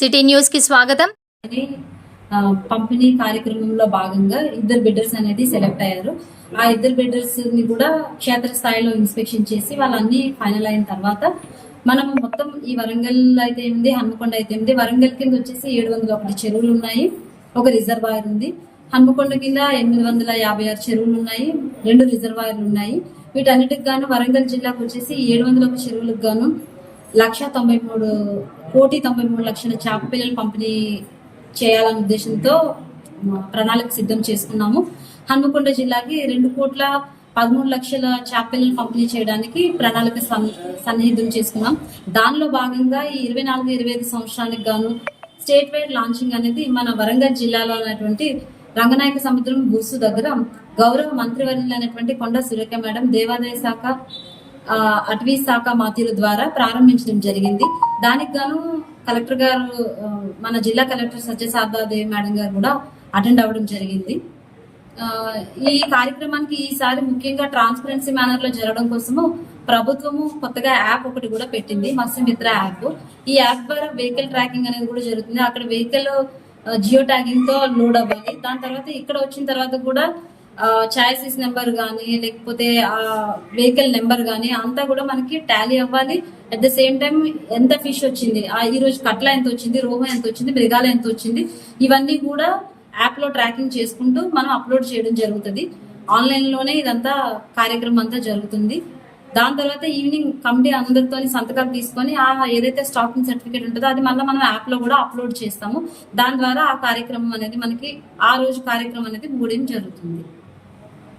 City న్యూస్కి స్వాగతం. అని పంపిణీ కార్యక్రమంలో భాగంగా ఇద్దరు బిడ్డర్స్ అనేది సెలెక్ట్ అయ్యారు. ఆ ఇద్దరు బిడ్డర్స్ని కూడా క్షేత్ర స్థాయిలో ఇన్స్పెక్షన్ చేసి వాళ్ళన్ని ఫైనల్ అయిన తర్వాత మనం మొత్తం ఈ వరంగల్ అయితే ఏమిది హన్మకొండ అయితే ఏమిది? వరంగల్ కింద వచ్చేసి ఏడు వందల ఒకటి చెరువులు ఉన్నాయి. ఒక రిజర్వాయర్ ఉంది. హన్మకొండ కింద ఎనిమిది వందల యాభై ఆరు చెరువులు ఉన్నాయి. రెండు రిజర్వాయర్లు ఉన్నాయి. వీటన్నిటికి గాను వరంగల్ జిల్లాకు వచ్చేసి ఏడు వందల ఒక చెరువులకు గాను లక్ష తొంభై మూడు కోటి తొంభై మూడు లక్షల చేప పిల్లలు పంపిణీ చేయాలనే ఉద్దేశంతో ప్రణాళిక సిద్ధం చేసుకున్నాము. హన్మకొండ జిల్లాకి రెండు కోట్ల పదమూడు లక్షల చేప పంపిణీ చేయడానికి ప్రణాళిక సన్నిహితం చేసుకున్నాం. దానిలో భాగంగా ఈ ఇరవై నాలుగు ఇరవై ఐదు సంవత్సరానికి గాను స్టేట్ వైడ్ లాంచింగ్ అనేది మన వరంగల్ జిల్లాలో ఉన్నటువంటి రంగనాయక సముద్రం గుర్సు దగ్గర గౌరవ మంత్రివర్యులు అయినటువంటి కొండ సురేఖ మేడం దేవాదాయ శాఖ అటవీ శాఖ మాధ్యుల ద్వారా ప్రారంభించడం జరిగింది. దానికి గాను కలెక్టర్ గారు మన జిల్లా కలెక్టర్ సత్యసారదాదేవి మేడం గారు కూడా అటెండ్ అవ్వడం జరిగింది. ఆ, ఈ కార్యక్రమానికి ఈసారి ముఖ్యంగా ట్రాన్స్పరెన్సీ మేనర్లో జరగడం కోసము ప్రభుత్వము కొత్తగా యాప్ ఒకటి కూడా పెట్టింది మత్స్యమిత్ర యాప్. ఈ యాప్ ద్వారా వెహికల్ ట్రాకింగ్ అనేది కూడా జరుగుతుంది. అక్కడ వెహికల్ జియో ట్యాగింగ్తో లోడ్ అవ్వాలి. దాని తర్వాత ఇక్కడ వచ్చిన తర్వాత కూడా చాయిసెస్ నెంబర్ కానీ లేకపోతే ఆ వెహికల్ నెంబర్ కానీ అంతా కూడా మనకి టాలీ అవ్వాలి. అట్ ద సేమ్ టైం ఎంత ఫిష్ వచ్చింది? ఆ ఈ రోజు కట్ల ఎంత వచ్చింది? రోహ ఎంత వచ్చింది? మృగాల ఎంత వచ్చింది? ఇవన్నీ కూడా యాప్లో ట్రాకింగ్ చేసుకుంటూ మనం అప్లోడ్ చేయడం జరుగుతుంది. ఆన్లైన్లోనే ఇదంతా కార్యక్రమం అంతా జరుగుతుంది. దాని తర్వాత ఈవినింగ్ కమిటీ అందరితో సంతకాలు తీసుకొని ఆ ఏదైతే స్టాకింగ్ సర్టిఫికేట్ ఉంటుందో అది మళ్ళీ మనం యాప్లో కూడా అప్లోడ్ చేస్తాము. దాని ద్వారా ఆ కార్యక్రమం అనేది మనకి ఆ రోజు కార్యక్రమం అనేది మూడేం జరుగుతుంది.